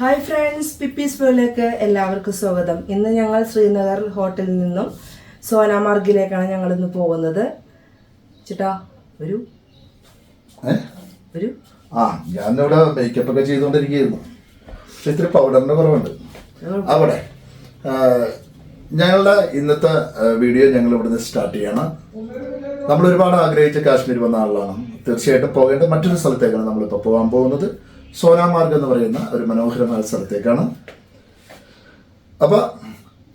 Hi friends പിപ്പീസ് വേളിലേക്ക് എല്ലാവർക്കും സ്വാഗതം. ഇന്ന് ഞങ്ങൾ ശ്രീനഗർ ഹോട്ടലിൽ നിന്നും സോനാമാർഗിലേക്കാണ് ഞങ്ങൾ ഇന്ന് പോകുന്നത്. ചേട്ടാ ഒരു? ഒരു ആ ഞാൻ ഇവിടെ മേക്കപ്പ് ഒക്കെ ചെയ്തുകൊണ്ടിരിക്കുകയായിരുന്നു. പക്ഷെ ഇത്തിരി പൗഡറിന്റെ കുറവുണ്ട്. അവിടെ. ഞങ്ങളുടെ ഇന്നത്തെ വീഡിയോ ഞങ്ങൾ ഇവിടുന്ന് സ്റ്റാർട്ട് ചെയ്യണം. നമ്മൾ ഒരുപാട് ആഗ്രഹിച്ച കാശ്മീർ വന്ന ആളാണ്. തീർച്ചയായിട്ടും പോകേണ്ട മറ്റൊരു സ്ഥലത്തേക്കാണ് നമ്മളിപ്പോൾ പോകാൻ പോകുന്നത്. സോനാമാർഗ് എന്ന് പറയുന്ന ഒരു മനോഹരമായ സ്ഥലത്തേക്കാണ്. അപ്പോൾ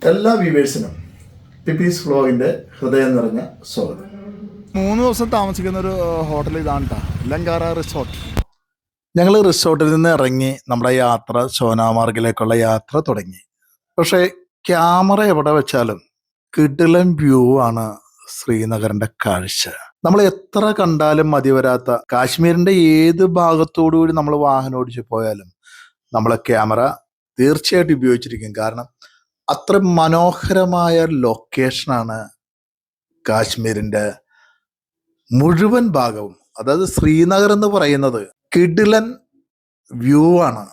എല്ലാ വ്യൂവേഴ്സിനും പിപ്പീസ് ഫ്ലോയിന്റെ ഹൃദയം നിറഞ്ഞ സ്വാഗതം. മൂന്ന് ദിവസം താമസിക്കുന്ന ഒരു ഹോട്ടൽ ഇതാണ് കേട്ടോ ലങ്കാറ റിസോർട്ട്. ഞങ്ങൾ റിസോർട്ടിൽ നിന്ന് ഇറങ്ങി നമ്മുടെ യാത്ര സോനാമാർഗിലേക്കുള്ള യാത്ര തുടങ്ങി. പക്ഷേ ക്യാമറ എവിടെ വെച്ചാലും കിടിലൻ വ്യൂ ആണ് ശ്രീനഗറിന്റെ കാഴ്ച. നമ്മൾ എത്ര കണ്ടാലും മതി വരാത്ത കാശ്മീരിന്റെ ഏത് ഭാഗത്തോടു കൂടി നമ്മൾ വാഹനം ഓടിച്ച് പോയാലും നമ്മളെ ക്യാമറ തീർച്ചയായിട്ടും ഉപയോഗിച്ചിരിക്കും. കാരണം അത്ര മനോഹരമായ ലൊക്കേഷനാണ് കാശ്മീരിന്റെ മുഴുവൻ ഭാഗവും. അതായത് ശ്രീനഗർ എന്ന് പറയുന്നത് കിഡിലൻ വ്യൂ ആണ്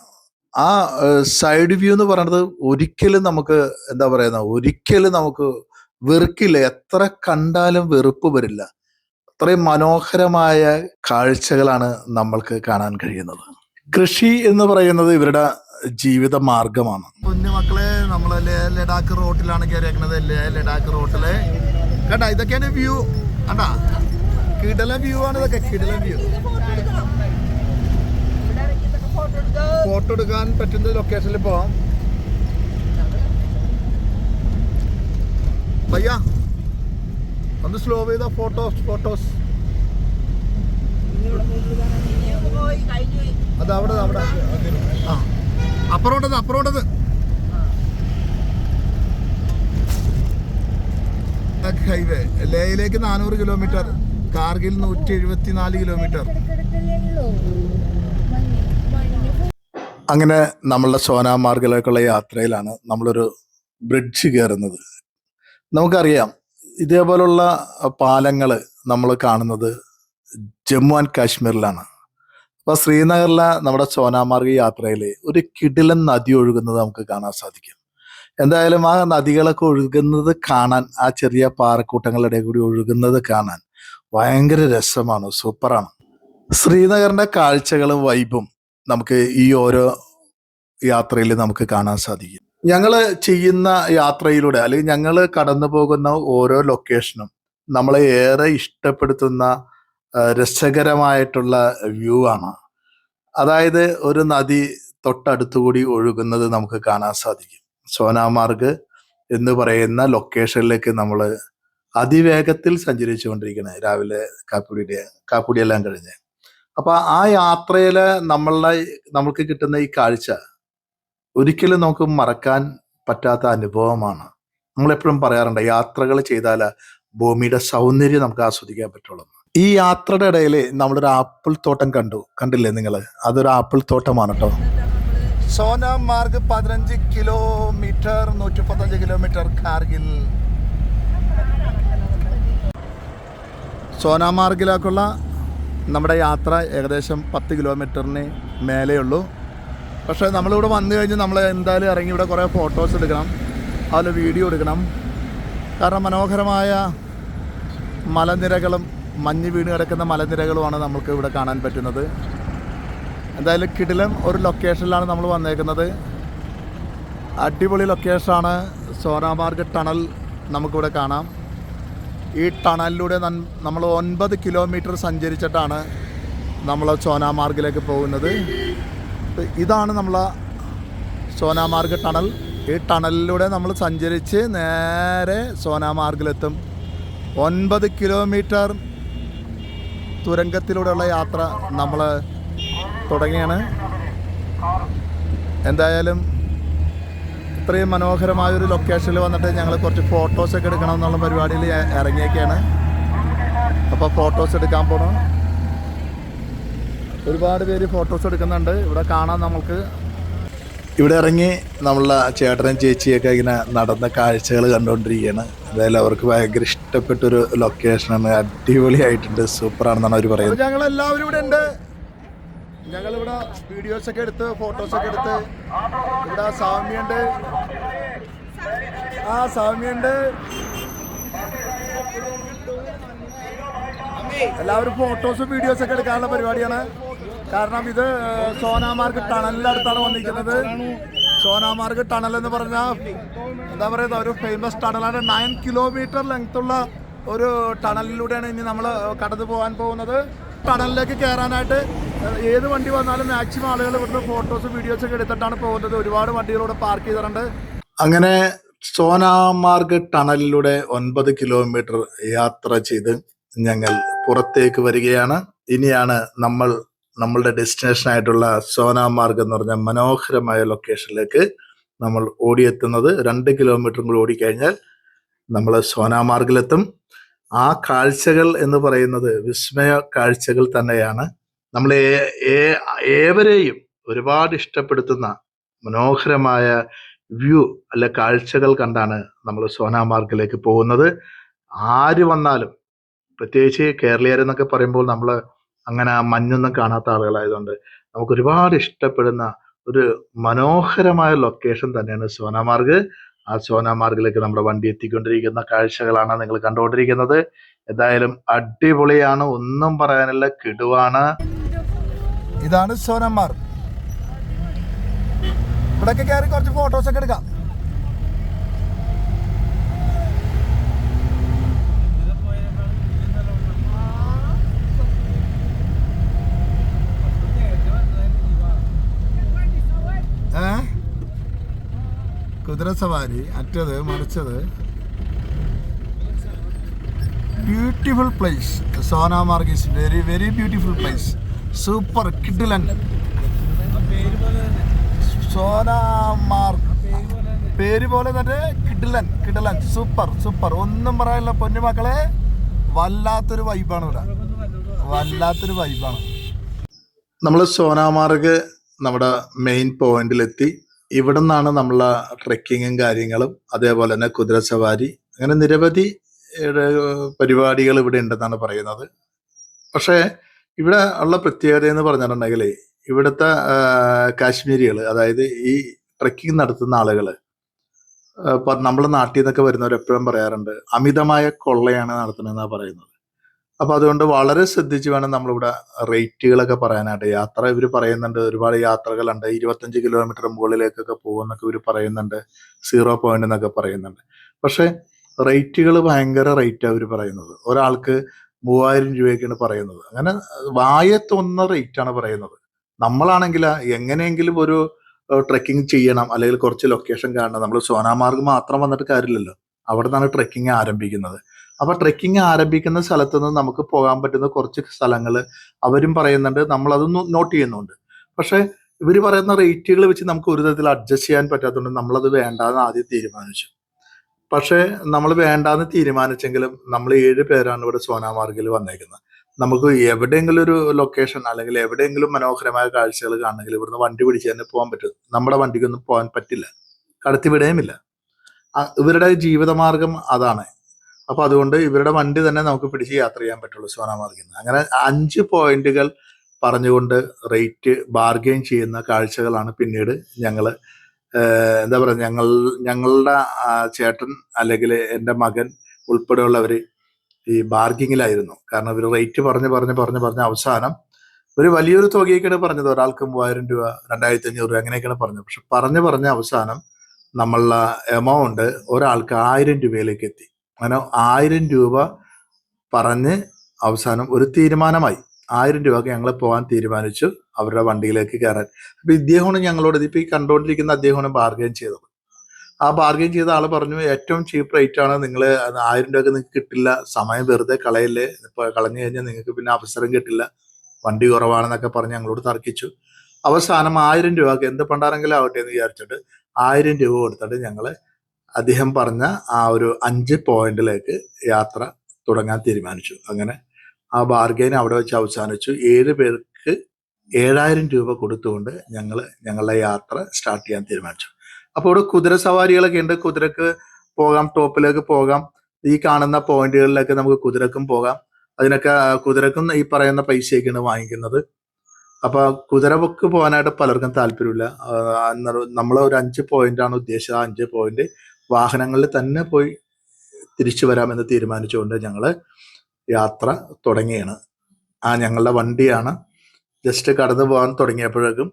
ആ സൈഡ് വ്യൂ എന്ന് പറയുന്നത് ഒരിക്കലും നമുക്ക് എന്താ പറയുന്ന ഒരിക്കലും നമുക്ക് വെറുക്കില്ല. എത്ര കണ്ടാലും വെറുപ്പ് വരില്ല. അത്രയും മനോഹരമായ കാഴ്ചകളാണ് നമ്മൾക്ക് കാണാൻ കഴിയുന്നത്. കൃഷി എന്ന് പറയുന്നത് ഇവരുടെ ജീവിത മാർഗമാണ്. കുഞ്ഞു മക്കളെ നമ്മൾ ലഡാക്ക് റോട്ടിലാണ് കയറിയേക്കുന്നത് ലഡാക്ക് റോട്ടിൽ. കേട്ടാ ഇതൊക്കെയാണ് വ്യൂ കണ്ടാ? കിടല വ്യൂ ആണ് ഇതൊക്കെ കിടല വ്യൂ ഫോട്ടോ എടുക്കാൻ പറ്റുന്ന ലൊക്കേഷനിൽ പോവാം. ഒന്ന് സ്ലോ ചെയ്ത ഫോട്ടോസ് ഫോട്ടോസ് അത് അവിടെ അവിടെ. ആ. അപ്പുറോട്ടത് അപ്പുറോട്ടത് ഹൈവേ ലേയിലേക്ക് നാനൂറ് കിലോമീറ്റർ കാർഗിൽ നൂറ്റി എഴുപത്തി നാല് കിലോമീറ്റർ അങ്ങനെ നമ്മളുടെ സോനാമാർഗിലേക്കുള്ള യാത്രയിലാണ് നമ്മളൊരു ബ്രിഡ്ജ് കയറുന്നത്. നമുക്കറിയാം ഇതേപോലുള്ള പാലങ്ങൾ നമ്മൾ കാണുന്നത് ജമ്മു ആൻഡ് കാശ്മീരിലാണ്. അപ്പോൾ ശ്രീനഗറിലെ നമ്മുടെ സോനാമാർഗ് യാത്രയിൽ ഒരു കിടിലൻ നദി ഒഴുകുന്നത് നമുക്ക് കാണാൻ സാധിക്കും. എന്തായാലും ആ നദികളൊക്കെ ഒഴുകുന്നത് കാണാൻ ആ ചെറിയ പാറക്കൂട്ടങ്ങളുടെ കൂടി ഒഴുകുന്നത് കാണാൻ ഭയങ്കര രസമാണ് സൂപ്പറാണ്. ശ്രീനഗറിന്റെ കാഴ്ചകളും വൈബും നമുക്ക് ഈ ഓരോ യാത്രയിൽ നമുക്ക് കാണാൻ സാധിക്കും. ഞങ്ങൾ ചെയ്യുന്ന യാത്രയിലൂടെ അല്ലെങ്കിൽ ഞങ്ങൾ കടന്നു പോകുന്ന ഓരോ ലൊക്കേഷനും നമ്മളെ ഏറെ ഇഷ്ടപ്പെടുത്തുന്ന രസകരമായിട്ടുള്ള വ്യൂ ആണ്. അതായത് ഒരു നദി തൊട്ടടുത്തുകൂടി ഒഴുകുന്നത് നമുക്ക് കാണാൻ സാധിക്കും. സോനാമാർഗ് എന്ന് പറയുന്ന ലൊക്കേഷനിലേക്ക് നമ്മൾ അതിവേഗത്തിൽ സഞ്ചരിച്ചു കൊണ്ടിരിക്കുന്നത് രാവിലെ കാപ്പുടിയുടെ കാപ്പുടിയെല്ലാം കഴിഞ്ഞ്. അപ്പൊ ആ യാത്രയിലെ നമ്മളുടെ നമുക്ക് കിട്ടുന്ന ഈ കാഴ്ച ഒരിക്കലും നമുക്ക് മറക്കാൻ പറ്റാത്ത അനുഭവമാണ്. നമ്മളെപ്പോഴും പറയാറുണ്ട് യാത്രകൾ ചെയ്താൽ ഭൂമിയുടെ സൗന്ദര്യം നമുക്ക് ആസ്വദിക്കാൻ പറ്റുള്ളൂ. ഈ യാത്രയുടെ ഇടയിൽ നമ്മളൊരു ആപ്പിൾ തോട്ടം കണ്ടു. കണ്ടില്ലേ നിങ്ങൾ അതൊരു ആപ്പിൾ തോട്ടമാണ് കേട്ടോ സോനമാർഗ് പതിനഞ്ച് കിലോമീറ്റർ നൂറ്റി പത്തഞ്ച് കിലോമീറ്റർ കാർഗിൽ. സോനാമാർഗിലേക്കുള്ള നമ്മുടെ യാത്ര ഏകദേശം പത്ത് കിലോമീറ്ററിന് മേലെയുള്ളൂ. പക്ഷേ നമ്മളിവിടെ വന്നു കഴിഞ്ഞ് നമ്മൾ എന്തായാലും ഇറങ്ങി ഇവിടെ കുറേ ഫോട്ടോസ് എടുക്കണം. അതുപോലെ വീഡിയോ എടുക്കണം. കാരണം മനോഹരമായ മലനിരകളും മഞ്ഞ് വീണ് കിടക്കുന്ന മലനിരകളുമാണ് നമുക്ക് ഇവിടെ കാണാൻ പറ്റുന്നത്. എന്തായാലും കിടിലം ഒരു ലൊക്കേഷനിലാണ് നമ്മൾ വന്നേക്കുന്നത്. അടിപൊളി ലൊക്കേഷനാണ് സോനാമാർഗ് ടണൽ നമുക്കിവിടെ കാണാം. ഈ ടണലിലൂടെ നമ്മൾ ഒൻപത് കിലോമീറ്റർ സഞ്ചരിച്ചിട്ടാണ് നമ്മൾ സോനാമാർഗിലേക്ക് പോകുന്നത്. ഇതാണ് നമ്മൾ സോനാമാർഗ് ടണൽ. ഈ ടണലിലൂടെ നമ്മൾ സഞ്ചരിച്ച് നേരെ സോനാമാർഗിലെത്തും. ഒൻപത് കിലോമീറ്റർ തുരങ്കത്തിലൂടെയുള്ള യാത്ര നമ്മൾ തുടങ്ങിയാണ്. എന്തായാലും ഇത്രയും മനോഹരമായൊരു ലൊക്കേഷനിൽ വന്നിട്ട് ഞങ്ങൾ കുറച്ച് ഫോട്ടോസൊക്കെ എടുക്കണം എന്നുള്ള പരിപാടിയിൽ ഇറങ്ങിയൊക്കെയാണ് അപ്പോൾ ഫോട്ടോസ് എടുക്കാൻ പോകണം ഒരുപാട് പേര് ഫോട്ടോസ് എടുക്കുന്നുണ്ട്. ഇവിടെ കാണാൻ നമുക്ക് ഇവിടെ ഇറങ്ങി നമ്മളെ ചേട്ടനും ചേച്ചിയൊക്കെ ഇങ്ങനെ നടന്ന കാഴ്ചകൾ കണ്ടുകൊണ്ടിരിക്കുകയാണ്. അതായത് അവർക്ക് ഭയങ്കര ഇഷ്ടപ്പെട്ടൊരു ലൊക്കേഷനാണ് അടിപൊളിയായിട്ടുണ്ട്. സൂപ്പറാണെന്നാണ് അവർ പറയുന്നത്. ഞങ്ങൾ എല്ലാവരും ഇവിടെ ഉണ്ട്. ഞങ്ങളിവിടെ വീഡിയോസ് ഒക്കെ എടുത്ത് ഫോട്ടോസ് ഒക്കെ എടുത്ത്. ഇവിടെ സാമ്യുണ്ട് ആ സാമ്യുണ്ട് എല്ലാവരും ഫോട്ടോസും വീഡിയോസ് ഒക്കെ എടുക്കാനുള്ള പരിപാടിയാണ്. കാരണം ഇത് സോനാമാർഗ് ടണലിനടുത്താണ് വന്നിരിക്കുന്നത്. സോനാമാർഗ് ടണൽ എന്ന് പറഞ്ഞാൽ എന്താ പറയുക ഒരു ഫേമസ് ടണലാണ്. നയൻ കിലോമീറ്റർ ലെങ്ത് ഉള്ള ഒരു ടണലിലൂടെയാണ് ഇനി നമ്മൾ കടന്നു പോകാൻ പോകുന്നത്. ടണലിലേക്ക് കയറാനായിട്ട് ഏത് വണ്ടി വന്നാലും മാക്സിമം ആളുകൾ ഇവിടുന്ന് ഫോട്ടോസും വീഡിയോസും ഒക്കെ എടുത്തിട്ടാണ് പോകുന്നത്. ഒരുപാട് വണ്ടികളോട് പാർക്ക് ചെയ്തിട്ടുണ്ട്. അങ്ങനെ സോനാമാർഗ് ടണലിലൂടെ ഒൻപത് കിലോമീറ്റർ യാത്ര ചെയ്ത് ഞങ്ങൾ പുറത്തേക്ക് വരികയാണ്. ഇനിയാണ് നമ്മൾ നമ്മളുടെ ഡെസ്റ്റിനേഷൻ ആയിട്ടുള്ള സോനാമാർഗ് എന്ന് പറഞ്ഞ മനോഹരമായ ലൊക്കേഷനിലേക്ക് നമ്മൾ ഓടിയെത്തുന്നത്. രണ്ട് കിലോമീറ്ററും കൂടി ഓടിക്കഴിഞ്ഞാൽ നമ്മൾ സോനാമാർഗിലെത്തും. ആ കാഴ്ചകൾ എന്ന് പറയുന്നത് വിസ്മയ കാഴ്ചകൾ തന്നെയാണ്. ഏ- ഏവരെയും ഒരുപാട് ഇഷ്ടപ്പെടുത്തുന്ന മനോഹരമായ വ്യൂ അല്ലെ കാഴ്ചകൾ കണ്ടാണ് നമ്മൾ സോനാമാർഗിലേക്ക് പോകുന്നത്. ആര് വന്നാലും പ്രത്യേകിച്ച് കേരളീയരെന്നൊക്കെ പറയുമ്പോൾ നമ്മൾ അങ്ങനെ ആ മഞ്ഞൊന്നും കാണാത്ത ആളുകളായതുകൊണ്ട് നമുക്ക് ഒരുപാട് ഇഷ്ടപ്പെടുന്ന ഒരു മനോഹരമായ ലൊക്കേഷൻ തന്നെയാണ് സോനാമാർഗ്. ആ സോനാമാർഗിലേക്ക് നമ്മുടെ വണ്ടി എത്തിക്കൊണ്ടിരിക്കുന്ന കാഴ്ചകളാണ് നിങ്ങൾ കണ്ടുകൊണ്ടിരിക്കുന്നത്. എന്തായാലും അടിപൊളിയാണ് ഒന്നും പറയാനില്ല കിടുവാണ്. ഇതാണ് സോനാമാർഗ്. ഇവിടൊക്കെ കയറി കുറച്ച് ഫോട്ടോസ് ഒക്കെ എടുക്കാം. ഏ? കുതിര സവാരി അറ്റത് മറിച്ചത്. Beautiful place Sonamarg is very very beautiful place super കിഡിലൻ സോനാമാർഗ് പേര് പോലെ തന്നെ കിഡ്ലൻ കിഡ്ലൻ സൂപ്പർ സൂപ്പർ ഒന്നും പറയാനില്ല പൊന്നുമക്കളെ വല്ലാത്തൊരു വൈബാണ് ഇവിടെ. വല്ലാത്തൊരു വൈബാണ് നമ്മൾ സോനാമാർഗ് നമ്മുടെ മെയിൻ പോയിന്റിലെത്തി ഇവിടെ നിന്നാണ് നമ്മളെ ട്രെക്കിങ്ങും കാര്യങ്ങളും അതേപോലെ തന്നെ കുതിര സവാരി. അങ്ങനെ നിരവധി പരിപാടികൾ ഇവിടെ ഉണ്ടെന്നാണ് പറയുന്നത്. പക്ഷേ ഇവിടെ ഉള്ള പ്രത്യേകത എന്ന് പറഞ്ഞിട്ടുണ്ടെങ്കിൽ ഇവിടുത്തെ കാശ്മീരികൾ അതായത് ഈ ട്രെക്കിംഗ് നടത്തുന്ന ആളുകൾ ഇപ്പം നമ്മുടെ നാട്ടിൽ നിന്നൊക്കെ വരുന്നവർ എപ്പോഴും പറയാറുണ്ട് അമിതമായ കൊള്ളയാണ് നടത്തുന്നതെന്നാണ് പറയുന്നത്. അപ്പൊ അതുകൊണ്ട് വളരെ ശ്രദ്ധിച്ച് വേണം നമ്മളിവിടെ റേറ്റുകളൊക്കെ പറയാനായിട്ട്. യാത്ര ഇവർ പറയുന്നുണ്ട് ഒരുപാട് യാത്രകളുണ്ട്. ഇരുപത്തഞ്ച് കിലോമീറ്റർ മുകളിലേക്കൊക്കെ പോകുന്നൊക്കെ ഇവർ പറയുന്നുണ്ട്. സീറോ പോയിന്റ് എന്നൊക്കെ പറയുന്നുണ്ട്. പക്ഷേ റേറ്റുകൾ ഭയങ്കര റേറ്റ് അവർ പറയുന്നത്. ഒരാൾക്ക് മൂവായിരം രൂപയൊക്കെയാണ് പറയുന്നത്. അങ്ങനെ വായ തോന്നുന്ന റേറ്റ് ആണ് പറയുന്നത്. നമ്മളാണെങ്കിൽ എങ്ങനെയെങ്കിലും ഒരു ട്രെക്കിംഗ് ചെയ്യണം. അല്ലെങ്കിൽ കുറച്ച് ലൊക്കേഷൻ കാണണം. നമ്മൾ സോനാമാർഗ് മാത്രം വന്നിട്ട് കാര്യമില്ലല്ലോ. അവിടെ നിന്നാണ് ട്രെക്കിംഗ് ആരംഭിക്കുന്നത്. അപ്പൊ ട്രെക്കിംഗ് ആരംഭിക്കുന്ന സ്ഥലത്ത് നിന്ന് നമുക്ക് പോകാൻ പറ്റുന്ന കുറച്ച് സ്ഥലങ്ങൾ അവരും പറയുന്നുണ്ട് നമ്മൾ നോട്ട് ചെയ്യുന്നുണ്ട്. പക്ഷേ ഇവർ പറയുന്ന റേറ്റുകൾ വെച്ച് നമുക്ക് ഒരു തരത്തിൽ അഡ്ജസ്റ്റ് ചെയ്യാൻ പറ്റാത്തതുകൊണ്ട് നമ്മളത് വേണ്ടാന്ന് ആദ്യം തീരുമാനിച്ചു. പക്ഷേ നമ്മൾ വേണ്ടാന്ന് തീരുമാനിച്ചെങ്കിലും നമ്മൾ ഏഴ് പേരാണ് ഇവിടെ സോനാമാർഗിൽ വന്നേക്കുന്നത്. നമുക്ക് എവിടെയെങ്കിലും ഒരു ലൊക്കേഷൻ അല്ലെങ്കിൽ എവിടെയെങ്കിലും മനോഹരമായ കാഴ്ചകൾ കാണണമെങ്കിൽ ഇവിടുന്ന് വണ്ടി പിടിച്ച് തന്നെ പോകാൻ പറ്റും. നമ്മുടെ വണ്ടിക്കൊന്നും പോകാൻ പറ്റില്ല. കടത്തിവിടേമില്ല ഇവരുടെ ജീവിതമാർഗം അതാണ്. അപ്പൊ അതുകൊണ്ട് ഇവരുടെ വണ്ടി തന്നെ നമുക്ക് പിടിച്ച് യാത്ര ചെയ്യാൻ പറ്റുള്ളൂ സോനാമാർഗിൽ നിന്ന് അങ്ങനെ അഞ്ച് പോയിന്റുകൾ പറഞ്ഞുകൊണ്ട് റേറ്റ് ബാർഗെയിൻ ചെയ്യുന്ന കാഴ്ചകളാണ് പിന്നീട് ഞങ്ങൾ എന്താ പറയുക ഞങ്ങൾ ഞങ്ങളുടെ ചേട്ടൻ അല്ലെങ്കിൽ എന്റെ മകൻ ഉൾപ്പെടെയുള്ളവർ ഈ ബാർഗിങ്ങിലായിരുന്നു. കാരണം ഇവർ റേറ്റ് പറഞ്ഞ് പറഞ്ഞ് പറഞ്ഞ് പറഞ്ഞ് അവസാനം ഒരു വലിയൊരു തുകയൊക്കെയാണ് പറഞ്ഞത്. ഒരാൾക്ക് മൂവായിരം രൂപ രണ്ടായിരത്തി അഞ്ഞൂറ് രൂപ അങ്ങനെയൊക്കെയാണ് പറഞ്ഞത്. പക്ഷെ പറഞ്ഞ് പറഞ്ഞ അവസാനം നമ്മളുടെ എമൗണ്ട് ഒരാൾക്ക് ആയിരം രൂപയിലേക്ക് എത്തി. അങ്ങനെ ആയിരം രൂപ പറഞ്ഞ് അവസാനം ഒരു തീരുമാനമായി. ആയിരം രൂപക്ക് ഞങ്ങൾ പോകാൻ തീരുമാനിച്ചു. അവരുടെ വണ്ടിയിലേക്ക് കയറാൻ. അപ്പോൾ ഇദ്ദേഹമാണ് ഞങ്ങളോട് ഇതിപ്പോ ഈ കണ്ടുകൊണ്ടിരിക്കുന്ന അദ്ദേഹമാണ് ബാർഗെയിൻ ചെയ്തത്. ആ ബാർഗെയിൻ ചെയ്ത ആൾ പറഞ്ഞു ഏറ്റവും ചീപ്പ് റേറ്റ് ആണ്. നിങ്ങൾ ആയിരം രൂപയ്ക്ക് നിങ്ങൾക്ക് കിട്ടില്ല. സമയം വെറുതെ കളയല്ലേ. ഇപ്പോൾ കളഞ്ഞു കഴിഞ്ഞാൽ നിങ്ങൾക്ക് പിന്നെ അവസരം കിട്ടില്ല. വണ്ടി കുറവാണെന്നൊക്കെ പറഞ്ഞ് ഞങ്ങളോട് തർക്കിച്ചു. അവസാനം ആയിരം രൂപക്ക് എന്ത് പണ്ടാരെങ്കിലും ആവട്ടെ എന്ന് വിചാരിച്ചിട്ട് ആയിരം രൂപ കൊടുത്തിട്ട് ഞങ്ങൾ അദ്ദേഹം പറഞ്ഞ ആ ഒരു അഞ്ച് പോയിന്റിലേക്ക് യാത്ര തുടങ്ങാൻ തീരുമാനിച്ചു. അങ്ങനെ ആ ബാർഗെയിൻ അവിടെ വെച്ച് അവസാനിച്ചു. ഏഴ് പേർക്ക് ഏഴായിരം രൂപ കൊടുത്തുകൊണ്ട് ഞങ്ങൾ ഞങ്ങളുടെ യാത്ര സ്റ്റാർട്ട് ചെയ്യാൻ തീരുമാനിച്ചു. അപ്പോൾ ഇവിടെ കുതിര സവാരികളൊക്കെ ഉണ്ട്. കുതിരക്ക് പോകാം ടോപ്പിലേക്ക് പോകാം. ഈ കാണുന്ന പോയിന്റുകളിലൊക്കെ നമുക്ക് കുതിരക്കും പോകാം. അതിനൊക്കെ കുതിരക്കും ഈ പറയുന്ന പൈസയൊക്കെയാണ് വാങ്ങിക്കുന്നത്. അപ്പോൾ കുതിരബുക്ക് പോകാനായിട്ട് പലർക്കും താല്പര്യമില്ല. നമ്മൾ ഒരു അഞ്ച് പോയിന്റ് ആണ് ഉദ്ദേശിച്ചത് അഞ്ച് പോയിന്റ് വാഹനങ്ങളിൽ തന്നെ പോയി തിരിച്ചു വരാമെന്ന് തീരുമാനിച്ചുകൊണ്ട് ഞങ്ങൾ യാത്ര തുടങ്ങിയാണ്. ആ ഞങ്ങളുടെ വണ്ടിയാണ്. ജസ്റ്റ് കടന്നു പോകാൻ തുടങ്ങിയപ്പോഴേക്കും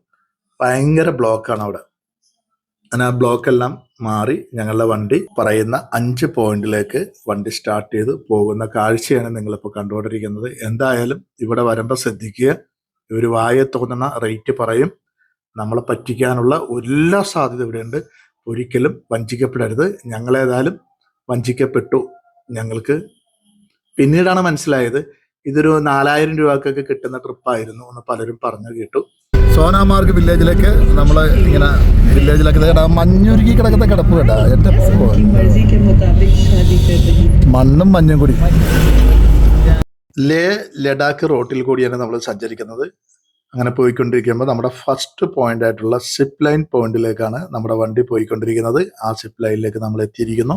ഭയങ്കര ബ്ലോക്കാണ് അവിടെ. അങ്ങനെ ആ ബ്ലോക്കെല്ലാം മാറി ഞങ്ങളുടെ വണ്ടി പറയുന്ന അഞ്ച് പോയിന്റിലേക്ക് വണ്ടി സ്റ്റാർട്ട് ചെയ്ത് പോകുന്ന കാഴ്ചയാണ് നിങ്ങളിപ്പോൾ കണ്ടുകൊണ്ടിരിക്കുന്നത്. എന്തായാലും ഇവിടെ വരുമ്പോൾ ശ്രദ്ധിക്കുക. ഇവർ വായ തോന്നുന്ന റേറ്റ് പറയും. നമ്മളെ പറ്റിക്കാനുള്ള എല്ലാ സാധ്യത ഇവിടെയുണ്ട്. ഒരിക്കലും വഞ്ചിക്കപ്പെടരുത്. ഞങ്ങളേതായാലും വഞ്ചിക്കപ്പെട്ടു ഞങ്ങൾക്ക്. പിന്നീടാണ് മനസ്സിലായത് ഇതൊരു നാലായിരം രൂപക്കൊക്കെ കിട്ടുന്ന ട്രിപ്പായിരുന്നു എന്ന് പലരും പറഞ്ഞു കേട്ടു. സോനാമാർഗ് വില്ലേജിലേക്ക് നമ്മൾ ഇങ്ങനെ വില്ലേജിലേക്ക് കേട്ടാ മഞ്ഞുരുക്കി കിടക്കുന്ന കിടപ്പ് കേട്ടാ എന്റെ മണ്ണും മഞ്ഞും കൂടി. ലേ ലഡാക്ക് റോട്ടിൽ കൂടിയാണ് നമ്മൾ സഞ്ചരിക്കുന്നത്. അങ്ങനെ പോയിക്കൊണ്ടിരിക്കുമ്പോൾ നമ്മുടെ ഫസ്റ്റ് പോയിന്റ് ആയിട്ടുള്ള സിപ്പ് ലൈൻ പോയിന്റിലേക്കാണ് നമ്മുടെ വണ്ടി പോയിക്കൊണ്ടിരിക്കുന്നത്. ആ സിപ്പ് ലൈനിലേക്ക് നമ്മൾ എത്തിയിരിക്കുന്നു.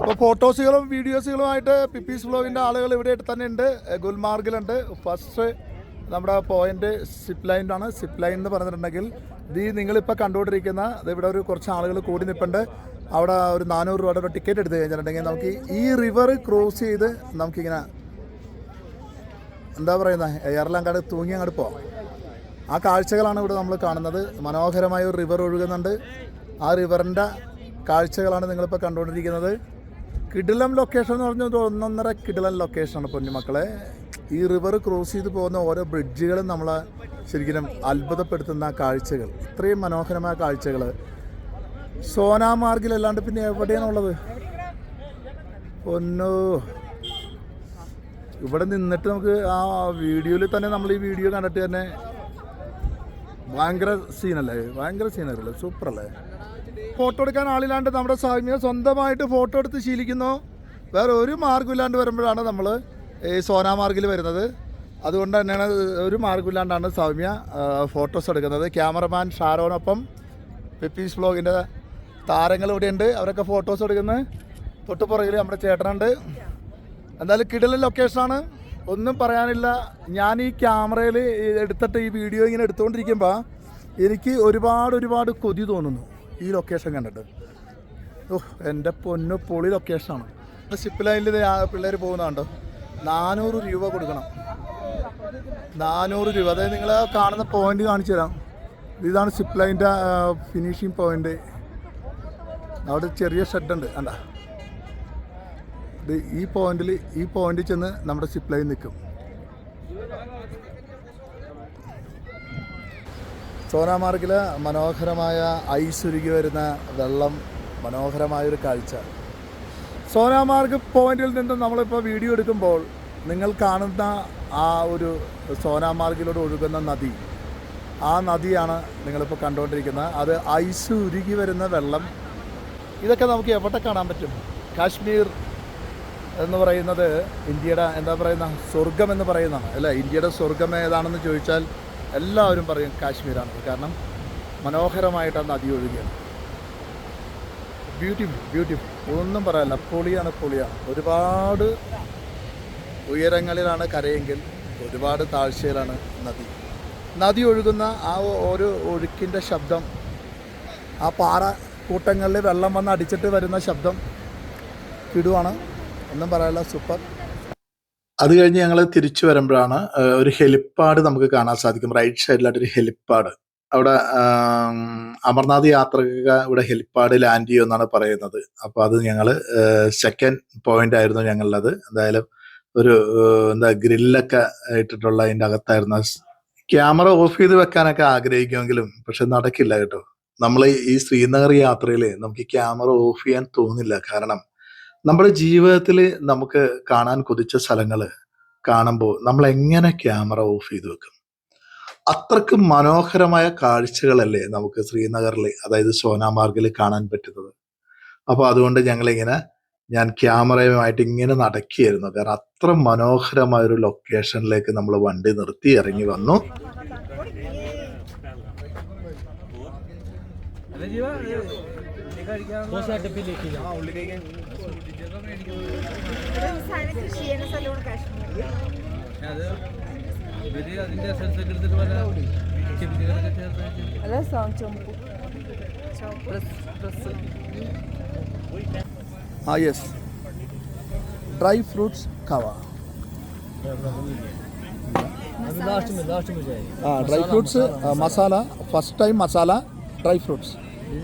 അപ്പോൾ ഫോട്ടോസുകളും വീഡിയോസുകളും വീഡിയോസുകളുമായിട്ട് പിപ്പീസ് വ്ലോഗിന്റെ ആളുകൾ ഇവിടെ തന്നെ ഉണ്ട്. ഗുൽമാർഗിലുണ്ട്. ഫസ്റ്റ് നമ്മുടെ പോയിന്റ് സിപ്പ് ലൈനാണ് സിപ്പ് ലൈൻ എന്ന് പറഞ്ഞിട്ടുണ്ടെങ്കിൽ ഇത് നിങ്ങളിപ്പോൾ കണ്ടുകൊണ്ടിരിക്കുന്ന ഇവിടെ ഒരു കുറച്ച് ആളുകൾ കൂടി നിൽപ്പുണ്ട് അവിടെ ഒരു നാനൂറ് രൂപയുടെ ടിക്കറ്റ് എടുത്ത് കഴിഞ്ഞിട്ടുണ്ടെങ്കിൽ നമുക്ക് ഈ റിവർ ക്രോസ് ചെയ്ത് നമുക്കിങ്ങനെ എന്താ പറയുന്നത് എയർലാങ്കാട് തൂങ്ങി അങ്ങോട്ട് പോവാം. ആ കാഴ്ചകളാണ് ഇവിടെ നമ്മൾ കാണുന്നത്. മനോഹരമായ ഒരു റിവർ ഒഴുകുന്നുണ്ട്. ആ റിവറിന്റെ കാഴ്ചകളാണ് നിങ്ങളിപ്പോൾ കണ്ടുകൊണ്ടിരിക്കുന്നത്. കിടിലം ലൊക്കേഷൻ എന്ന് പറഞ്ഞാൽ ഒന്നൊന്നര കിടിലം ലൊക്കേഷനാണ് പൊന്നുമക്കളെ ഈ റിവർ ക്രോസ് ചെയ്ത് പോകുന്ന ഓരോ ബ്രിഡ്ജുകളും നമ്മളെ ശരിക്കും അത്ഭുതപ്പെടുത്തുന്ന കാഴ്ചകൾ. ഇത്രയും മനോഹരമായ കാഴ്ചകൾ സോനാമാർഗിലല്ലാണ്ട് പിന്നെ എവിടെയാണുള്ളത്? ഒന്നോ ഇവിടെ നിന്നിട്ട് നമുക്ക് ആ വീഡിയോയിൽ തന്നെ നമ്മൾ ഈ വീഡിയോ കണ്ടിട്ട് തന്നെ ഭയങ്കര സീനല്ലേ? ഭയങ്കര സൂപ്പർ അല്ലേ ഫോട്ടോ എടുക്കാൻ ആളില്ലാണ്ട് നമ്മുടെ സാമ്യ സ്വന്തമായിട്ട് ഫോട്ടോ എടുത്ത് ശീലിക്കുന്നു. വേറെ ഒരു മാർഗമില്ലാണ്ട് വരുമ്പോഴാണ് നമ്മൾ ഈ സോനാമാർഗിൽ വരുന്നത്. അതുകൊണ്ട് തന്നെയാണ് ഒരു മാർഗമില്ലാണ്ടാണ് സൗമ്യ ഫോട്ടോസ് എടുക്കുന്നത്. ക്യാമറമാൻ ഷാരോനൊപ്പം പെപ്പീസ് ബ്ലോഗിന്റെ താരങ്ങൾ ഇവിടെയുണ്ട്. അവരൊക്കെ ഫോട്ടോസ് എടുക്കുന്നത്. തൊട്ട് പുറകിൽ നമ്മുടെ ചേട്ടനുണ്ട്. എന്തായാലും കിടലൻ ലൊക്കേഷനാണ് ഒന്നും പറയാനില്ല. ഞാൻ ഈ ക്യാമറയിൽ എടുത്തിട്ട് ഈ വീഡിയോ ഇങ്ങനെ എടുത്തുകൊണ്ടിരിക്കുമ്പോൾ എനിക്ക് ഒരുപാട് ഒരുപാട് കൊതി തോന്നുന്നു ഈ ലൊക്കേഷൻ കണ്ടിട്ട്. ഓഹ് എന്റെ പൊന്നു പൊളി ലൊക്കേഷനാണ് ഷിപ്പ് ലൈനിൽ പിള്ളേർ പോകുന്നതുണ്ടോ നാനൂറ് രൂപ കൊടുക്കണം. നാനൂറ് രൂപ. അതായത് നിങ്ങൾ കാണുന്ന പോയിന്റ് കാണിച്ചു തരാം. ഇതാണ് ഷിപ്പ് ലൈന്റെ ഫിനിഷിങ് പോയിന്റ് അവിടെ ചെറിയ ഷെഡുണ്ട് കണ്ട? ഈ പോയിന്റിൽ ഈ പോയിന്റിൽ ചെന്ന് നമ്മുടെ സിപ്പ് ലൈൻ നിൽക്കും. സോനാമാർഗിൽ മനോഹരമായ ഐസ് ഉരുകി വരുന്ന വെള്ളം മനോഹരമായൊരു കാഴ്ച. സോനാമാർഗ് പോയിന്റിൽ നിന്ന് നമ്മളിപ്പോൾ വീഡിയോ എടുക്കുമ്പോൾ നിങ്ങൾ കാണുന്ന ആ ഒരു സോനാമാർഗിലൂടെ ഒഴുകുന്ന നദി. ആ നദിയാണ് നിങ്ങളിപ്പോൾ കണ്ടുകൊണ്ടിരിക്കുന്നത്. അത് ഐസ് ഉരുകി വരുന്ന വെള്ളം. ഇതൊക്കെ നമുക്ക് എവിടെ കാണാൻ പറ്റും? കാശ്മീർ എന്ന് പറയുന്നത് ഇന്ത്യയുടെ എന്താ പറയുന്ന സ്വർഗം എന്ന് പറയുന്നതാണ് അല്ലേ? ഇന്ത്യയുടെ സ്വർഗം ഏതാണെന്ന് ചോദിച്ചാൽ എല്ലാവരും പറയും കാശ്മീരാണ് കാരണം മനോഹരമായിട്ട് ആ നദി ഒഴുകിയാണ് ബ്യൂട്ടിഫുൾ ബ്യൂട്ടിഫുൾ ഒന്നും പറയാനില്ല. പൊളിയാണ് പൊളിയാണ്. ഒരുപാട് ഉയരങ്ങളിലാണ് കരയെങ്കിൽ ഒരുപാട് താഴ്ചയിലാണ് നദി. നദി ഒഴുകുന്ന ആ ഒരു ഒഴുക്കിന്റെ ശബ്ദം ആ പാറ കൂട്ടങ്ങളിൽ വെള്ളം വന്ന് അടിച്ചിട്ട് വരുന്ന ശബ്ദം കിടുവാണ്. ഒന്നും പറയാനുള്ള സൂപ്പർ. അത് കഴിഞ്ഞ് ഞങ്ങൾ തിരിച്ചു വരുമ്പോഴാണ് ഒരു ഹെലിപ്പാഡ് നമുക്ക് കാണാൻ സാധിക്കും. റൈറ്റ് സൈഡിലായിട്ട് ഒരു ഹെലിപ്പാഡ്. അവിടെ അമർനാഥ് യാത്രക ഇവിടെ ഹെലിപ്പാഡ് ലാൻഡ് ചെയ്യുമെന്നാണ് പറയുന്നത്. അപ്പൊ അത് ഞങ്ങൾ സെക്കൻഡ് പോയിന്റ് ആയിരുന്നു ഞങ്ങളുടെ എന്തായാലും ഒരു എന്താ ഗ്രില്ലൊക്കെ ഇട്ടിട്ടുള്ള അതിന്റെ അകത്തായിരുന്നു. ക്യാമറ ഓഫ് ചെയ്ത് വെക്കാനൊക്കെ ആഗ്രഹിക്കുമെങ്കിലും പക്ഷെ നടക്കില്ല കേട്ടോ. നമ്മൾ ഈ ശ്രീനഗർ യാത്രയിൽ നമുക്ക് ക്യാമറ ഓഫ് ചെയ്യാൻ തോന്നില്ല. കാരണം നമ്മുടെ ജീവിതത്തിൽ നമുക്ക് കാണാൻ കൊതിച്ച സ്ഥലങ്ങൾ കാണുമ്പോൾ നമ്മൾ എങ്ങനെ ക്യാമറ ഓഫ് ചെയ്ത് വെക്കും? അത്രയ്ക്ക് മനോഹരമായ കാഴ്ചകളല്ലേ നമുക്ക് ശ്രീനഗറിൽ അതായത് സോനാമാർഗിൽ കാണാൻ പറ്റുന്നത്. അപ്പോൾ അതുകൊണ്ട് ഞങ്ങളിങ്ങനെ ഞാൻ ക്യാമറയുമായിട്ട് ഇങ്ങനെ നടക്കുകയായിരുന്നു കാരണം അത്ര മനോഹരമായ ഒരു ലൊക്കേഷനിലേക്ക് നമ്മൾ വണ്ടി നിർത്തി ഇറങ്ങി വന്നു. സാധനം കൃഷി ചെയ്യുന്ന സ്ഥലമാണ് കാശ്മീർ ഇവര് അതിന്റെ എസൻസ് ഒക്കെ എടുത്തിട്ട് പല കെമിക്കലൊക്കെ ചേർത്ത് അല്ല ചുമപ്പ് ആ യെസ് ഡ്രൈ ഫ്രൂട്ട്സ് കവ लास्ट में लास्ट में जाएगी ആ ഡ്രൈ ഫ്രൂട്ട്സ് മസാല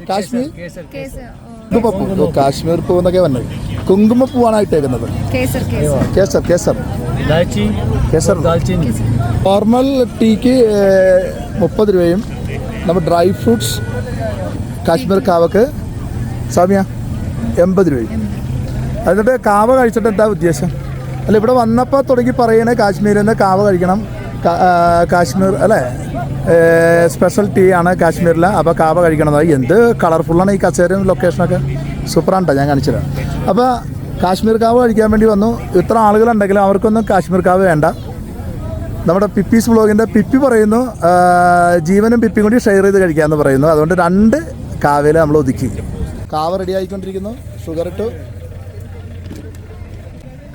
കാശ്മീർ? കുങ്കുമപ്പൂ. കാശ്മീർ പൂ എന്നൊക്കെ പറഞ്ഞത് കുങ്കുമപ്പൂവാണ് കേസർ കേസർ കേസർ നോർമൽ ടീക്ക് മുപ്പത് രൂപയും. നമ്മൾ ഡ്രൈ ഫ്രൂട്ട്സ് കാശ്മീർ കാവക്ക് സാമ്യ എൺപത് രൂപയും. എന്നിട്ട് കാവ കഴിച്ചിട്ട് എന്താ ഉദ്ദേശം? അല്ല ഇവിടെ വന്നപ്പോൾ തുടങ്ങി പറയണേ കാശ്മീരിൽ നിന്ന് കാവ കഴിക്കണം. കാശ്മീർ അല്ലേ? സ്പെഷ്യൽ ടീ ആണ് കാശ്മീരിൽ അപ്പോൾ കാവ കഴിക്കണത്. എന്ത് കളർഫുള്ളാണ് ഈ കസേരയും ലൊക്കേഷനൊക്കെ സൂപ്പറാണ് ഞാൻ കാണിച്ചത് അപ്പോൾ കാശ്മീർ കാവ് കഴിക്കാൻ വേണ്ടി വന്നു. ഇത്ര ആളുകളുണ്ടെങ്കിലും അവർക്കൊന്നും കാശ്മീർ കാവ് വേണ്ട. നമ്മുടെ പിപ്പീസ് ബ്ലോഗിന്റെ പിപ്പി പറയുന്നു ജീവനും പിപ്പിയും കൂടി ഷെയർ ചെയ്ത് കഴിക്കാമെന്ന് പറയുന്നു. അതുകൊണ്ട് രണ്ട് കാവയിൽ നമ്മൾ ഒതുക്കി. കാവ റെഡി ആയിക്കൊണ്ടിരിക്കുന്നു. ഷുഗർ ഇട്ടു.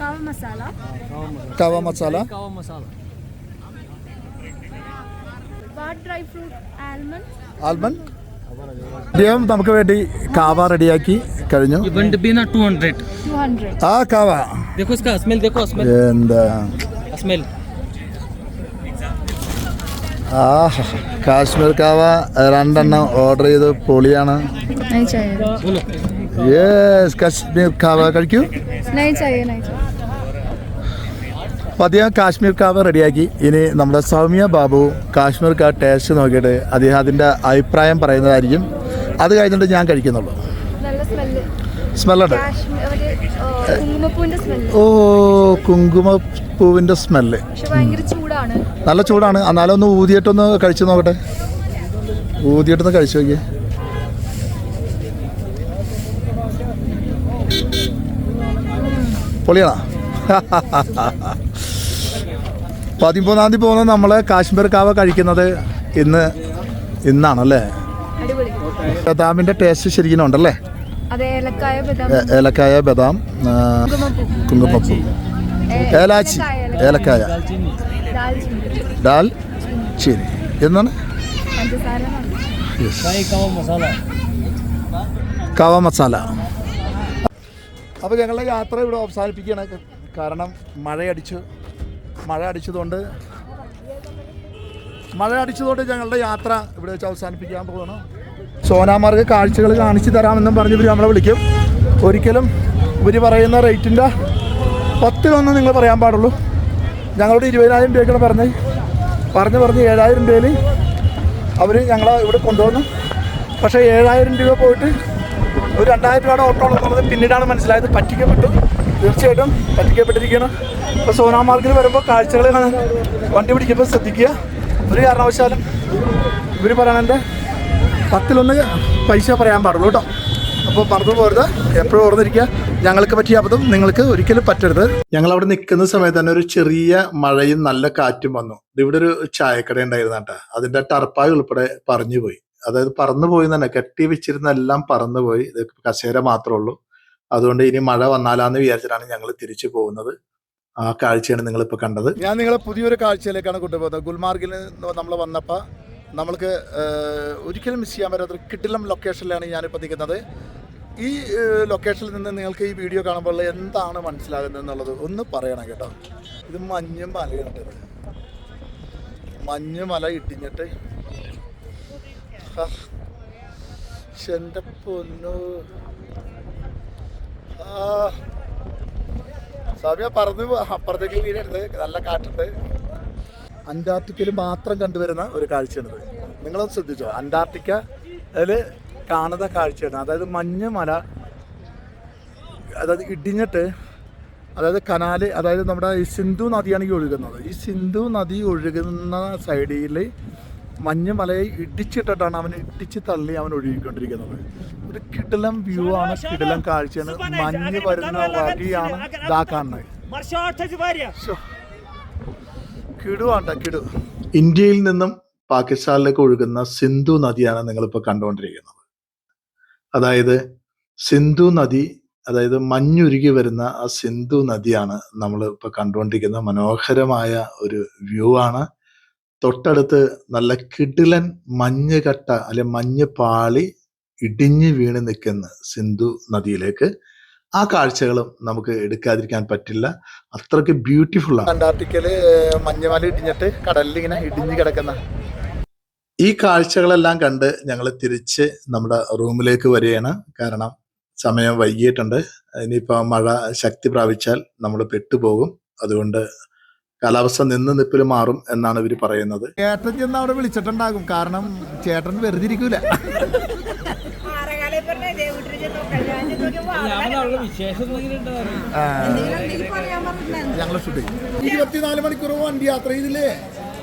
കവ മസാല. കവ മസാല. ആൽമണ്ട് അദ്ദേഹം നമുക്ക് വേണ്ടി കാവ റെഡിയാക്കി കഴിഞ്ഞു. ആ കാവ. എന്താ? ആ കാശ്മീർ കാവ രണ്ടെണ്ണം ഓർഡർ ചെയ്ത് പൊളിയാണ്. യെസ് കാശ്മീർ കാവ കഴിക്കൂ. അപ്പോൾ അദ്ദേഹം കാശ്മീർ കാവ് റെഡിയാക്കി. ഇനി നമ്മുടെ സൗമ്യ ബാബു കാശ്മീർ കാവ് ടേസ്റ്റ് നോക്കിയിട്ട് അദ്ദേഹം അതിന്റെ അഭിപ്രായം പറയുന്നതായിരിക്കും. അത് കഴിഞ്ഞിട്ട് ഞാൻ കഴിക്കുന്നുള്ളൂ. സ്മെല്ലുണ്ട് ഓ കുങ്കുമപ്പൂവിന്റെ സ്മെല്ല് നല്ല ചൂടാണ്. എന്നാലും ഒന്ന് ഊതിയിട്ടൊന്ന് കഴിച്ചു നോക്കട്ടെ. ഊതിയിട്ടൊന്ന് കഴിച്ചു നോക്കിയേ. പൊളിയാണോ? പതിമൂന്നാം തീയതി പോകുന്നത് നമ്മൾ കാശ്മീർ കാവ കഴിക്കുന്നത് ഇന്ന് ഇന്നാണല്ലേ? ബദാമിന്റെ ടേസ്റ്റ് ശരിക്കും ഉണ്ടല്ലേ? ഏലക്കായ ബദാം. കുങ്കുമപ്പൂ. ഏലാച്ചി ഏലക്കായ ഡാൽ ചീനി എന്നാണ്? കവ മസാല. അപ്പോൾ ഞങ്ങളുടെ യാത്ര ഇവിടെ അവസാനിപ്പിക്കുകയാണ്. കാരണം മഴയടിച്ചു മഴ അടിച്ചതുകൊണ്ട് മഴ അടിച്ചതുകൊണ്ട് ഞങ്ങളുടെ യാത്ര ഇവിടെ വെച്ച് അവസാനിപ്പിക്കാൻ പോകണം സോനാമാർഗ് കാഴ്ചകൾ കാണിച്ചു തരാമെന്നും പറഞ്ഞ് ഇവർ നമ്മളെ വിളിക്കും. ഒരിക്കലും ഇവർ പറയുന്ന റേറ്റിന്റെ പത്തിലൊന്നും നിങ്ങൾ പറയാൻ പാടുള്ളൂ. ഞങ്ങളോട് ഇരുപതിനായിരം രൂപയ്ക്കാണ് പറഞ്ഞത്. പറഞ്ഞ് പറഞ്ഞ് ഏഴായിരം രൂപയിൽ അവർ ഞങ്ങളെ ഇവിടെ കൊണ്ടുവന്നു. പക്ഷേ ഏഴായിരം രൂപ പോയിട്ട് ഒരു രണ്ടായിരം രൂപയുടെ ഓട്ടോ ഉള്ളത് പിന്നീടാണ് മനസ്സിലായത്. പറ്റിക്കപ്പെട്ടു. തീർച്ചയായിട്ടും പറ്റിക്കപ്പെട്ടിരിക്കുകയാണ്. ഇപ്പോൾ സോനാമാർഗിൽ വരുമ്പോൾ കാഴ്ചകൾ കാണാൻ വണ്ടി പിടിക്കുമ്പോൾ ശ്രദ്ധിക്കുക. ഒരു കാരണവശാലും ഇവർ പറയണതിന്റെ പത്തിലൊന്ന് പൈസ പറയാൻ പാടുള്ളൂ കേട്ടോ. അപ്പോൾ പറഞ്ഞു പോരുത് എപ്പോഴും ഓർന്നിരിക്കുക. ഞങ്ങൾക്ക് പറ്റിയ അബദ്ധം നിങ്ങൾക്ക് ഒരിക്കലും പറ്റരുത്. ഞങ്ങൾ അവിടെ നിൽക്കുന്ന സമയത്ത് തന്നെ ഒരു ചെറിയ മഴയും നല്ല കാറ്റും വന്നു. ഇവിടെ ഒരു ചായക്കട ഉണ്ടായിരുന്നു കേട്ടോ. അതിന്റെ ടർപ്പായ ഉൾപ്പെടെ പറഞ്ഞു പോയി. അതായത് പറന്നു പോയി തന്നെ കെട്ടി വെച്ചിരുന്ന എല്ലാം പറന്നു പോയി. ഇത് കസേര മാത്രമേ ഉള്ളൂ. അതുകൊണ്ട് ഇനി മഴ വന്നാലാന്ന് വിചാരിച്ചിട്ടാണ് ഞങ്ങൾ തിരിച്ചു പോകുന്നത്. ആ കാഴ്ചയാണ് നിങ്ങൾ ഇപ്പൊ കണ്ടത്. ഞാൻ നിങ്ങളെ പുതിയൊരു കാഴ്ചയിലേക്കാണ് കൊണ്ടുപോകുന്നത്. ഗുൽമാർഗിൽ നമ്മൾ വന്നപ്പോൾ നമ്മൾക്ക് ഒരിക്കലും മിസ് ചെയ്യാൻ പറ്റാത്ത കിട്ടിലം ലൊക്കേഷനിലാണ് ഞാനിപ്പോൾ നിൽക്കുന്നത്. ഈ ലൊക്കേഷനിൽ നിന്ന് നിങ്ങൾക്ക് ഈ വീഡിയോ കാണുമ്പോൾ എന്താണ് മനസ്സിലാകുന്നത് എന്നുള്ളത് ഒന്ന് പറയണം കേട്ടോ. ഇത് മഞ്ഞും മലയുണ്ട്. മഞ്ഞ് മല എന്റെ പൊന്നു. ആ സമയം പറന്ന് അപ്പുറത്തേക്ക് വീടരുത് നല്ല കാറ്റുണ്ട്. അന്റാർട്ടിക്കയിൽ മാത്രം കണ്ടുവരുന്ന ഒരു കാഴ്ചയാണിത് നിങ്ങളൊന്ന് ശ്രദ്ധിച്ചോ? അന്റാർട്ടിക്ക അതിൽ കാണുന്ന കാഴ്ചയാണ്. അതായത് മഞ്ഞ മല അതായത് ഇടിഞ്ഞിട്ട് അതായത് കനാല് അതായത് നമ്മുടെ ഈ സിന്ധു നദിയാണ് ഈ ഒഴുകുന്നത്. ഈ സിന്ധു നദി ഒഴുകുന്ന സൈഡിൽ മഞ്ഞ മലയെ ഇടിച്ചിട്ടിട്ടാണ് അവൻ ഇടിച്ച് തള്ളി അവൻ ഒഴുകിക്കൊണ്ടിരിക്കുന്നത്. ഒരു കിടലം വ്യൂ ആണ് കിടലം കാഴ്ചയാണ്. മഞ്ഞ് വരുന്ന വഴിയാണ് ഇതാ കാണുന്നത്. കിടുവാണ്ട കിടു. ഇന്ത്യയിൽ നിന്നും പാകിസ്ഥാനിലേക്ക് ഒഴുകുന്ന സിന്ധു നദിയാണ് നിങ്ങളിപ്പോൾ കണ്ടുകൊണ്ടിരിക്കുന്നത്. അതായത് സിന്ധു നദി അതായത് മഞ്ഞുരുകി വരുന്ന ആ സിന്ധു നദിയാണ് നമ്മൾ ഇപ്പോൾ കണ്ടുകൊണ്ടിരിക്കുന്ന മനോഹരമായ ഒരു വ്യൂ ആണ്. തൊട്ടടുത്ത് നല്ല കിടിലൻ മഞ്ഞ് കട്ട അല്ലെ മഞ്ഞ് പാളി ഇടിഞ്ഞു വീണ് നിൽക്കുന്ന സിന്ധു നദിയിലേക്ക് ആ കാഴ്ചകളും നമുക്ക് എടുക്കാതിരിക്കാൻ പറ്റില്ല. അത്രയ്ക്ക് ബ്യൂട്ടിഫുൾ ആണ്. അന്റാർട്ടിക്കൽ മഞ്ഞുമല ഇടിഞ്ഞിട്ട് കടലിൽ ഇങ്ങനെ ഇടിഞ്ഞു കിടക്കുന്ന. ഈ കാഴ്ചകളെല്ലാം കണ്ട് ഞങ്ങൾ തിരിച്ച് നമ്മുടെ റൂമിലേക്ക് വരികയാണ്. കാരണം സമയം വൈകിയിട്ടുണ്ട്. ഇനിയിപ്പോൾ മഴ ശക്തി പ്രാപിച്ചാൽ നമ്മൾ പെട്ടുപോകും. അതുകൊണ്ട് കാലാവസ്ഥ നിന്ന് നിപ്പിൽ മാറും എന്നാണ് ഇവർ പറയുന്നത്. ചേട്ടൻ ചെന്ന് അവിടെ വിളിച്ചിട്ടുണ്ടാകും. കാരണം ചേട്ടൻ വെറുതെ ഇരിക്കൂല. ഞാൻ അവളുടെ വിശേഷം എന്തെങ്കിലും ഉണ്ടോ ഞങ്ങൾ ഷൂട്ട് ഇരുപത്തിനാല് മണിക്കൂർ വണ്ടി യാത്ര ചെയ്തില്ലേ?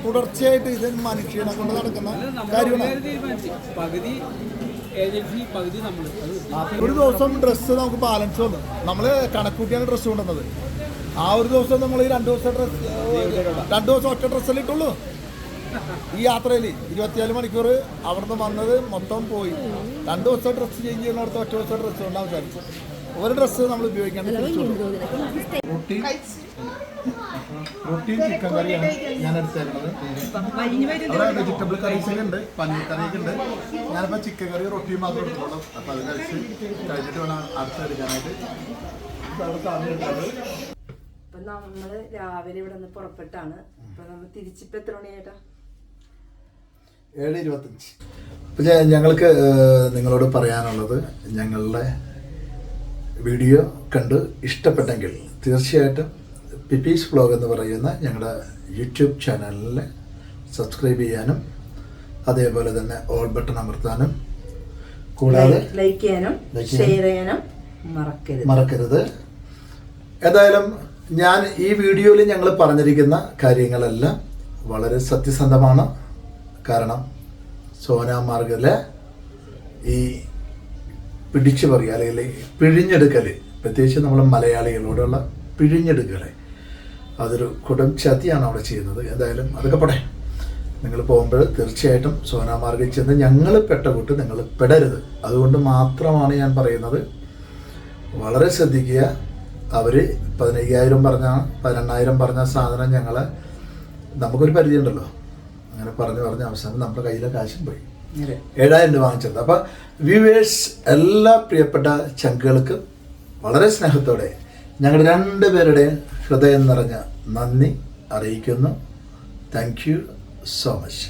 തുടർച്ചയായിട്ട് ഇത് മനുഷ്യനെ കൊണ്ട് നടക്കുന്ന കാര്യമാണ്. ഒരു ദിവസം ഡ്രസ്സ് നമുക്ക് ബാലൻസ് വന്നു നമ്മൾ കണക്കൂട്ടിയാണ് ഡ്രസ്സ് കൊണ്ടുവന്നത്. ആ ഒരു ദിവസം നമ്മൾ ഈ രണ്ട് ദിവസം ഡ്രസ് രണ്ട് ദിവസം ഒറ്റ ഡ്രസ്സല്ലേ ഇട്ടുള്ളൂ? ഈ യാത്രയിൽ ഇരുപത്തിനാല് മണിക്കൂർ അവിടുന്ന് വന്നത് മൊത്തം പോയി. രണ്ട് ദിവസം ഡ്രസ്സ് ചേഞ്ച് ചെയ്യുന്നിടത്ത് ഒറ്റ ദിവസം ഡ്രസ്സ് കൊണ്ട് വിചാരിച്ചു. ഒരു ഡ്രസ്സ് നമ്മൾ ഉപയോഗിക്കാൻ റൊട്ടി റൊട്ടിയും ചിക്കൻ കറിയാണ് ഞാൻ എടുത്തേക്കുന്നത് അവിടെ വെജിറ്റബിൾ കറീസ് ഉണ്ട് പനീർ കറിയൊക്കെ ഉണ്ട്. ഞാനിപ്പോൾ ചിക്കൻ കറി റൊട്ടിയും മാത്രം എടുത്തോളൂ അപ്പോൾ അത് കഴിച്ച് കഴിഞ്ഞിട്ട് വേണം അടുത്ത് എടുക്കാനായിട്ട്. അവിടെ സാധനം എടുത്തത്. നമ്മൾ രാവിലെ ഇവിടെ നിന്ന് പുറപ്പെട്ടാണ്. അപ്പൊ നമ്മൾ തിരിച്ചിപ്പോ എത്ര മണിയായിട്ടാ ഏഴ് ഇരുപത്തഞ്ച്. ഞങ്ങൾക്ക് നിങ്ങളോട് പറയാനുള്ളത് ഞങ്ങളുടെ വീഡിയോ കണ്ട് ഇഷ്ടപ്പെട്ടെങ്കിൽ തീർച്ചയായിട്ടും പിപ്പീസ് വ്ലോഗ് എന്ന് പറയുന്ന ഞങ്ങളുടെ യൂട്യൂബ് ചാനലിൽ സബ്സ്ക്രൈബ് ചെയ്യാനും അതേപോലെ തന്നെ ഓൾ ബട്ടൺ അമർത്താനും കൂടാതെ ലൈക്ക് ചെയ്യാനും ചെയ്യാനും. ഷെയർ ചെയ്യാനും മറക്കരുത്. മറക്കരുത്. ഏതായാലും ഞാൻ ഈ വീഡിയോയിൽ ഞങ്ങൾ പറഞ്ഞിരിക്കുന്ന കാര്യങ്ങളെല്ലാം വളരെ സത്യസന്ധമാണ്. കാരണം സോനാമാർഗിലെ ഈ പിടിച്ചു പറയുക അല്ലെങ്കിൽ പിഴിഞ്ഞെടുക്കൽ പ്രത്യേകിച്ച് നമ്മൾ മലയാളികളോടുള്ള പിഴിഞ്ഞെടുക്കൽ അതൊരു കുടം ചതിയാണ് അവിടെ ചെയ്യുന്നത്. എന്തായാലും അതൊക്കെ പോട്ടെ. നിങ്ങൾ പോകുമ്പോൾ തീർച്ചയായിട്ടും സോനാമാർഗിൽ ചെന്ന് ഞങ്ങൾ പെട്ട കൂട്ട് നിങ്ങൾ പെടരുത്. അതുകൊണ്ട് മാത്രമാണ് ഞാൻ പറയുന്നത്. വളരെ ശ്രദ്ധിക്കുക. അവർ പതിനയ്യായിരം പറഞ്ഞ പതിനെണ്ണായിരം പറഞ്ഞ സാധനം ഞങ്ങൾ നമുക്കൊരു പരിചയമുണ്ടല്ലോ അങ്ങനെ പറഞ്ഞ് പറഞ്ഞ അവസാനം നമ്മുടെ കയ്യിലെ കാശും പോയി. ഏഴായിരം രൂപ വാങ്ങിച്ചത് അപ്പം വ്യൂവേഴ്സ് എല്ലാ പ്രിയപ്പെട്ട ചങ്കുകൾക്കും വളരെ സ്നേഹത്തോടെ ഞങ്ങളുടെ രണ്ടുപേരുടെയും ഹൃദയം നിറഞ്ഞ നന്ദി അറിയിക്കുന്നു. Thank you so much